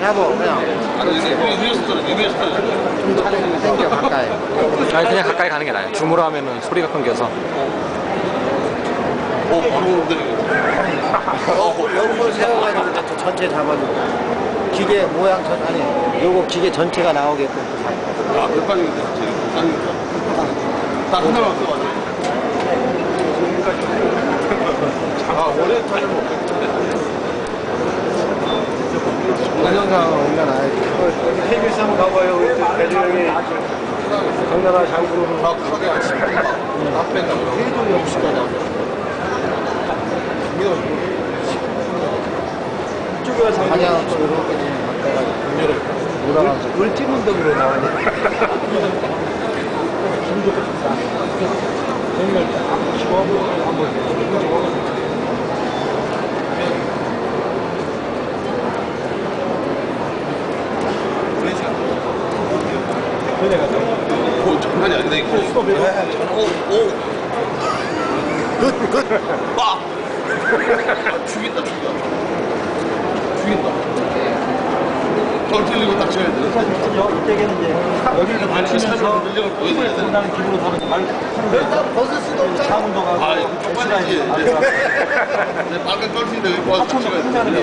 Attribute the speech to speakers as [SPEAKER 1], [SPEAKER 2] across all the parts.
[SPEAKER 1] 잡어 그냥 좀 당겨 가까이
[SPEAKER 2] 아니 그냥 가까이 가는 게 나아요. 줌으로 하면은 소리가 끊겨서.
[SPEAKER 3] 어, 바로 흔들리고.
[SPEAKER 1] 요거 세워가지고 이제 전체 잡아주고 기계 모양 전 아니 요거 기계 전체가 나오게끔
[SPEAKER 3] 아, 백반이 근데 제일. 딱 하나만 더 아, 오래 타는 거.
[SPEAKER 1] 동영상 오면 알지
[SPEAKER 4] KBS 한번 가봐요. 대중이 강나라 장군으로
[SPEAKER 3] 다 가게 안 치고 다 뺀다.
[SPEAKER 1] 해도 역시까지
[SPEAKER 4] 이쪽에 가서
[SPEAKER 1] 방향 저렇게 갔다가 돌아가서. 울티문덕으로 나 와야 돼
[SPEAKER 3] 오, 장난이 아니다, 이거. 오, 오. 굿, 굿. 빠! 죽인다, 죽인다. 죽인다. 떨어뜨리고 딱 쳐야 돼.
[SPEAKER 4] 이때는 이제 여기서
[SPEAKER 3] 살을
[SPEAKER 4] 다치면서
[SPEAKER 3] 늘려서 보여줘야 돼.
[SPEAKER 4] 상당히 기분으로 사는 말
[SPEAKER 1] 일단 벗을 수도 없잖아
[SPEAKER 4] 차문도 가고
[SPEAKER 3] 아, 이거 쪽팔리지. 내 빨간 떨어뜨린다, 여기 와서 딱 쳐야 돼.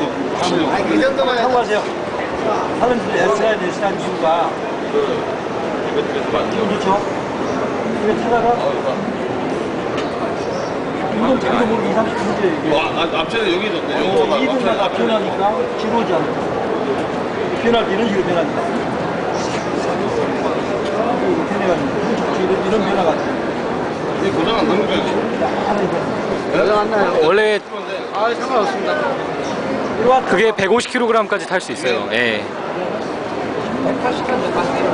[SPEAKER 1] 아니 그 정도만 해도
[SPEAKER 4] 참고하세요. 사람들이 S라인 이유가 기분 좋죠? 이거 타다가 이건 자기도 모르게 2, 30분째 이게
[SPEAKER 3] 와, 아, 앞전에 여기 있었네. 영어가
[SPEAKER 4] 2분마다
[SPEAKER 3] 앞전에
[SPEAKER 4] 변하니까 지루하지 않아. 변할 때 이런 식으로 변하니까. 변해가지고 이런, 이런 변화가
[SPEAKER 3] 이 고장 안 나는
[SPEAKER 1] 나요
[SPEAKER 2] 원래
[SPEAKER 1] 아 상관없습니다
[SPEAKER 4] 이리 와
[SPEAKER 2] 그게 150kg까지 탈 수 있어요. 예.
[SPEAKER 1] 180 정도 갔어요